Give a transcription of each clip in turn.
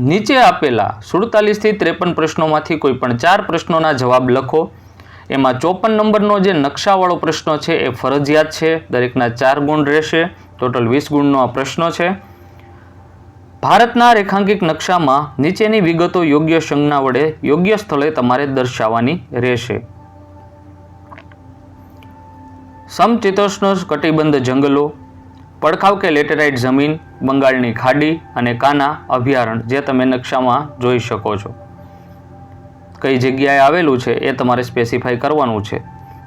નીચે આપેલા સુડતાલીસથી ત્રેપન પ્રશ્નોમાંથી કોઈ પણ ચાર પ્રશ્નોના જવાબ લખો. એમાં ચોપન નંબરનો જે નકશાવાળો પ્રશ્ન છે એ ફરજિયાત છે. દરેકના ચાર ગુણ રહેશે. ટોટલ વીસ ગુણનો આ પ્રશ્ન છે. ભારતના રેખાંકિત નકશામાં નીચેની વિગતો યોગ્ય સંજ્ઞા વડે યોગ્ય સ્થળે તમારે દર્શાવવાની રહેશે. સમચીતોષ્ણ કટિબંધ જંગલો પડખાવ કે લેટેરાઇટ જમીન, બંગાળની ખાડી અને કાના અભયારણ્ય જે તમે નકશામાં જોઈ શકો છો. કઈ જગ્યાએ આવેલું છે એ તમારે સ્પેસિફાઈ કરવાનું છે.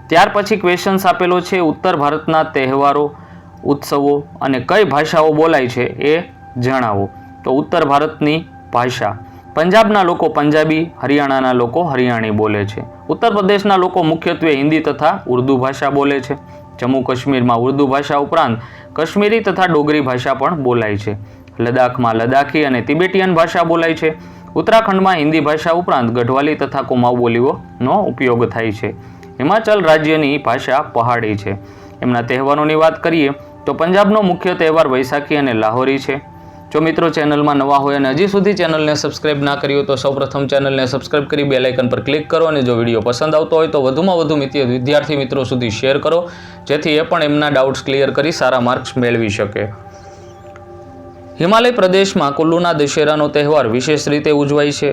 ત્યાર પછી ક્વેશ્ચન્સ આપેલો છે ઉત્તર ભારતના તહેવારો, ઉત્સવો અને કઈ ભાષાઓ બોલાય છે એ જણાવો. તો ઉત્તર ભારતની ભાષા. પંજાબના લોકો પંજાબી, હરિયાણાના લોકો હરિયાણી બોલે છે. ઉત્તર પ્રદેશના લોકો મુખ્યત્વે હિન્દી તથા ઉર્દુ ભાષા બોલે છે. જમ્મુ કાશ્મીરમાં ઉર્દુ ભાષા ઉપરાંત કાશ્મીરી તથા ડોગરી ભાષા પણ બોલાય છે. લદ્દાખમાં લદ્દાખી અને તિબેટિયન ભાષા બોલાય છે. ઉત્તરાખંડમાં હિન્દી ભાષા ઉપરાંત ગઢવાલી તથા કુમાઉ બોલીઓનો ઉપયોગ થાય છે. હિમાચલ રાજ્યની ભાષા પહાડી છે. એમના તહેવારોની વાત કરીએ તો પંજાબનો મુખ્ય તહેવાર વૈશાખી અને લાહોરી છે. જો મિત્રો ચેનલમાં નવા હોય અને હજી સુધી ચેનલને સબસ્ક્રાઇબ ના કરી હોય તો સૌપ્રથમ ચેનલને સબસ્ક્રાઇબ કરી બે લાઇકન પર ક્લિક કરો અને જો વીડિયો પસંદ આવતો હોય તો વધુમાં વધુ મિત્ર વિદ્યાર્થી મિત્રો સુધી શેર કરો, જેથી એ પણ એમના ડાઉટ્સ ક્લિયર કરી સારા માર્ક્સ મેળવી શકે. હિમાલય પ્રદેશમાં કુલ્લુના દશેરાનો તહેવાર વિશેષ રીતે ઉજવાય છે.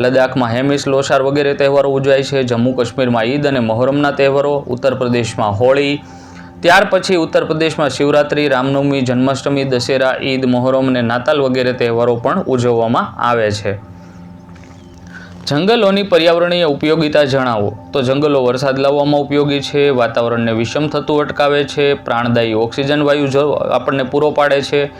લદ્દાખમાં હેમિસ લોસાર વગેરે તહેવારો ઉજવાય છે. જમ્મુ કાશ્મીરમાં ઈદ અને મહોરમના તહેવારો, ઉત્તર પ્રદેશમાં હોળી ત્યાર પછી ઉત્તર પ્રદેશમાં શિવરાત્રિ, રામનવમી, જન્માષ્ટમી, દશેરા, ઈદ, મોહરમ અને નાતાલ વગેરે તહેવારો પણ ઉજવવામાં આવે છે. જંગલોની પર્યાવરણીય ઉપયોગિતા જણાવો. તો જંગલો વરસાદ લાવવામાં ઉપયોગી છે, વાતાવરણને વિષમ થતું અટકાવે છે, પ્રાણદાયી ઓક્સિજન વાયુ આપણને પૂરો પાડે છે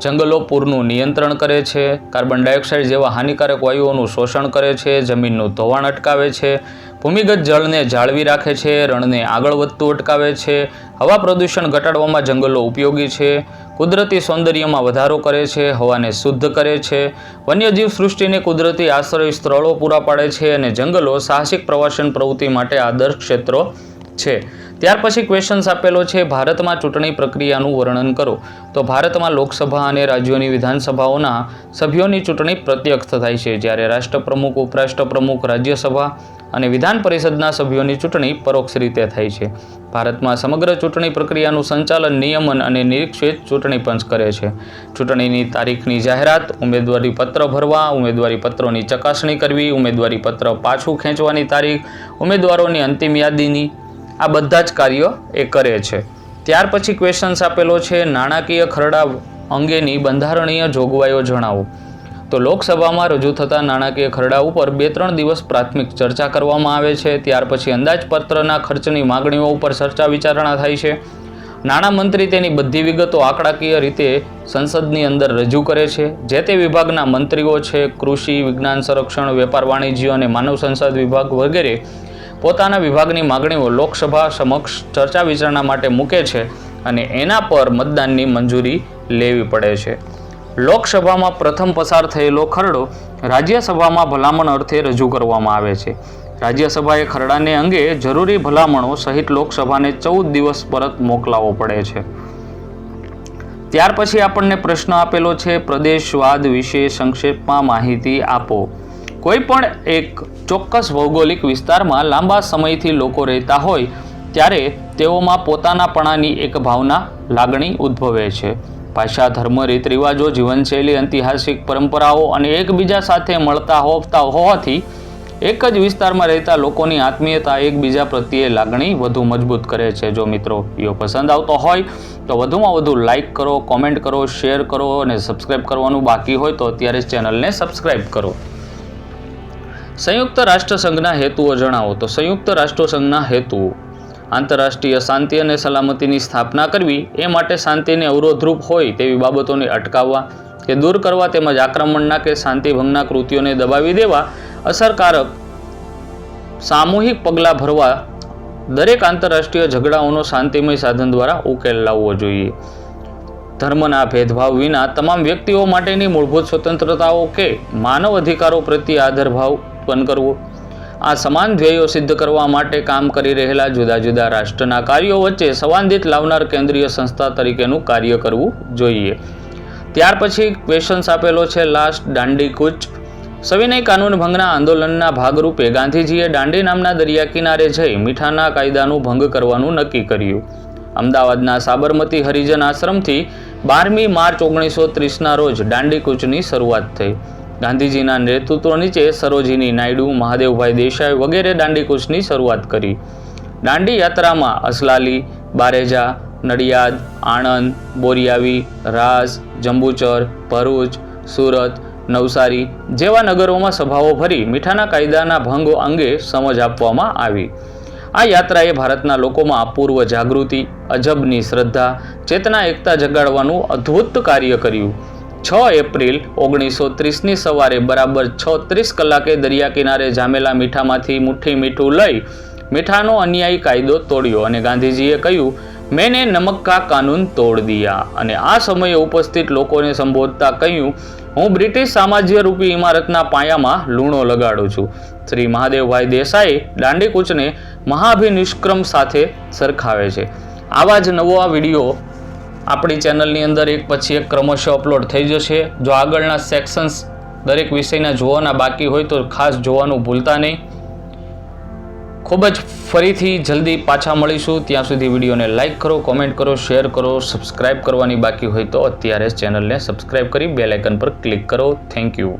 જંગલો પૂરનું નિયંત્રણ કરે છે. કાર્બન ડાયોક્સાઇડ જેવા હાનિકારક વાયુઓનું શોષણ કરે છે. જમીનનું ધોવાણ અટકાવે છે. ભૂમિગત જળને જાળવી રાખે છે. રણને આગળ વધતું અટકાવે છે. હવા પ્રદૂષણ ઘટાડવામાં જંગલો ઉપયોગી છે. કુદરતી સૌંદર્યમાં વધારો કરે છે. હવાને શુદ્ધ કરે છે. વન્યજીવ સૃષ્ટિને કુદરતી આશ્રય સ્થળો પૂરા પાડે છે અને જંગલો સાહસિક પ્રવાસન પ્રવૃત્તિ માટે આદર્શ ક્ષેત્રો છે. ત્યાર પછી ક્વેશ્ચન્સ આપેલો છે, ભારતમાં ચૂંટણી પ્રક્રિયાનું વર્ણન કરો. તો ભારતમાં લોકસભા અને રાજ્યોની વિધાનસભાઓના સભ્યોની ચૂંટણી પ્રત્યક્ષ થાય છે. જ્યારે રાષ્ટ્રપ્રમુખ, ઉપરાષ્ટ્રપ્રમુખ, રાજ્યસભા અને વિધાન પરિષદના સભ્યોની ચૂંટણી પરોક્ષ રીતે થાય છે. ભારતમાં સમગ્ર ચૂંટણી પ્રક્રિયાનું સંચાલન, નિયમન અને નિરીક્ષિત ચૂંટણી પંચ કરે છે. ચૂંટણીની તારીખની જાહેરાત, ઉમેદવારી પત્ર ભરવા, ઉમેદવારી પત્રોની ચકાસણી કરવી, ઉમેદવારી પત્ર પાછું ખેંચવાની તારીખ, ઉમેદવારોની અંતિમ યાદીની આ બધા જ કાર્યો એ કરે છે. ત્યાર પછી ક્વેશ્ચન્સ આપેલો છે, નાણાકીય ખરડા અંગેની બંધારણીય જોગવાઈઓ જણાવો. તો લોકસભામાં રજૂ થતા નાણાકીય ખરડા ઉપર બે ત્રણ દિવસ પ્રાથમિક ચર્ચા કરવામાં આવે છે, ત્યાર પછી અંદાજપત્રના ખર્ચની માગણીઓ ઉપર ચર્ચા વિચારણા થાય છે. નાણામંત્રી તેની બધી વિગતો આંકડાકીય રીતે સંસદની અંદર રજૂ કરે છે. જે તે વિભાગના મંત્રીઓ છે, કૃષિ, વિજ્ઞાન, સંરક્ષણ, વેપાર, વાણિજ્ય અને માનવ સંસાદ વિભાગ વગેરે પોતાના વિભાગની માગણીઓ લોકસભા સમક્ષ ચર્ચા વિચારણા માટે મૂકે છે અને એના પર મતદાનની મંજૂરી લેવી પડે છે. લોકસભામાં પ્રથમ પસાર થયેલો ખરડો રાજ્યસભામાં ભલામણ અર્થે રજૂ કરવામાં આવે છે. રાજ્યસભાએ ખરડાને અંગે જરૂરી ભલામણો સહિત લોકસભાને ચૌદ દિવસ પરત મોકલાવો પડે છે. ત્યાર પછી આપણને પ્રશ્ન આપેલો છે, પ્રદેશવાદ વિશે સંક્ષેપમાં માહિતી આપો. કોઈ પણ એક ચોક્કસ ભૌગોલિક વિસ્તારમાં લાંબા સમયથી લોકો રહેતા હોય, ત્યારે તેઓમાં પોતાનાપણાની એક ભાવના લાગણી ઉદ્ભવે છે. ભાષા, ધર્મ રીત રિવાજો જીવનશૈલી, ઐતિહાસિક પરંપરાઓ અને એકબીજા સાથે મળતા હોતા હોવાથી એક જ વિસ્તારમાં રહેતા લોકોની આત્મીયતા એકબીજા પ્રત્યે લાગણી વધુ મજબૂત કરે છે. જો મિત્રો વીડિયો પસંદ આવતો હોય, તો વધુમાં વધુ લાઈક કરો, કોમેન્ટ કરો, શેર કરો અને સબસ્ક્રાઈબ કરવાનું બાકી હોય તો અત્યારે ચેનલને સબસ્ક્રાઈબ કરો. સંયુક્ત રાષ્ટ્રસંઘના હેતુઓ જણાવો. તો સંયુક્ત રાષ્ટ્રસંઘના હેતુઓ આંતરરાષ્ટ્રીય શાંતિ અને સલામતીની સ્થાપના કરવી, એ માટે શાંતિને અવરોધરૂપ હોય તેવી બાબતોને અટકાવવા, કે દૂર કરવા તેમજ આક્રમણના કે શાંતિભંગના કૃત્યોને દબાવી દેવા, અસરકારક સામૂહિક પગલાં ભરવા, દરેક આંતરરાષ્ટ્રીય ઝઘડાઓનો શાંતિમય સાધન દ્વારા ઉકેલ લાવવો જોઈએ. ધર્મના ભેદભાવ વિના તમામ વ્યક્તિઓ માટેની મૂળભૂત સ્વતંત્રતાઓ કે માનવ અધિકારો પ્રત્યે આદરભાવ ઉત્પન્ન કરવું. આ સમાન ધ્યેયો સિદ્ધ કરવા માટે કામ કરી રહેલા જુદા જુદા રાષ્ટ્રના કાર્યો વચ્ચે સંવાદિત લાવનાર કેન્દ્રીય સંસ્થા તરીકેનું કાર્ય કરવું જોઈએ. ત્યાર પછી ક્વેશ્ચન્સ આપેલો છે લાસ્ટ દાંડી કૂચ સવિનય કાનૂન ભંગના આંદોલનના ભાગરૂપે ગાંધીજીએ દાંડી નામના દરિયા કિનારે જઈ મીઠાના કાયદાનું ભંગ કરવાનું નક્કી કર્યું. અમદાવાદના સાબરમતી હરિજન આશ્રમથી બારમી માર્ચ ઓગણીસો ત્રીસના રોજ દાંડી કૂચની શરૂઆત થઈ. ગાંધીજીના નેતૃત્વ નીચે સરોજીની નાયડુ, મહાદેવભાઈ દેસાઈ વગેરે દાંડીકૂચની શરૂઆત કરી. દાંડી યાત્રામાં અસલાલી, બારેજા, નડિયાદ, આણંદ, બોરિયાવી, રાસ, જંબુચર, ભરૂચ, સુરત, નવસારી જેવા નગરોમાં સભાઓ ભરી મીઠાના કાયદાના ભંગો અંગે સમજ આપવામાં આવી. આ યાત્રાએ ભારતના લોકોમાં પૂર્વ જાગૃતિ, અજબની શ્રદ્ધા, ચેતના, એકતા જગાડવાનું અદ્ભુત કાર્ય કર્યું. છ એપ્રિલ ઓગણીસો ત્રીસની સવારે બરાબર છ ત્રીસ કલાકે દરિયા કિનારે જામેલા મીઠામાંથી મુઠ્ઠી મીઠું લઈ મીઠાનો અન્યાયી કાયદો તોડ્યો અને ગાંધીજીએ કહ્યું, મેને નમક કા કાનૂન તોડ દિયા. અને આ સમયે ઉપસ્થિત લોકોને સંબોધતા કહ્યું, હું બ્રિટિશ સામાજ્ય રૂપી ઇમારતના પાયામાં લૂણો લગાડું છું. શ્રી મહાદેવભાઈ દેસાઈ દાંડી કૂચને મહાભિનિષ્ક્રમ સાથે સરખાવે છે. આવા જ નવો આ વીડિયો આપણી ચેનલની અંદર એક પછી એક ક્રમશઃ અપલોડ થઈ જશે. જો આગળના સેક્શન્સ દરેક વિષયના જોવાના બાકી હોય તો ખાસ જોવાનું ભૂલતા નહીં. ખૂબ જ ફરીથી જલ્દી પાછા મળીશું. ત્યાં સુધી વિડીયોને લાઇક કરો કોમેન્ટ કરો શેર કરો સબસ્ક્રાઇબ કરવાની બાકી હોય તો અત્યારે ચેનલને સબસ્ક્રાઇબ કરી બેલ આઇકન પર ક્લિક કરો. Thank you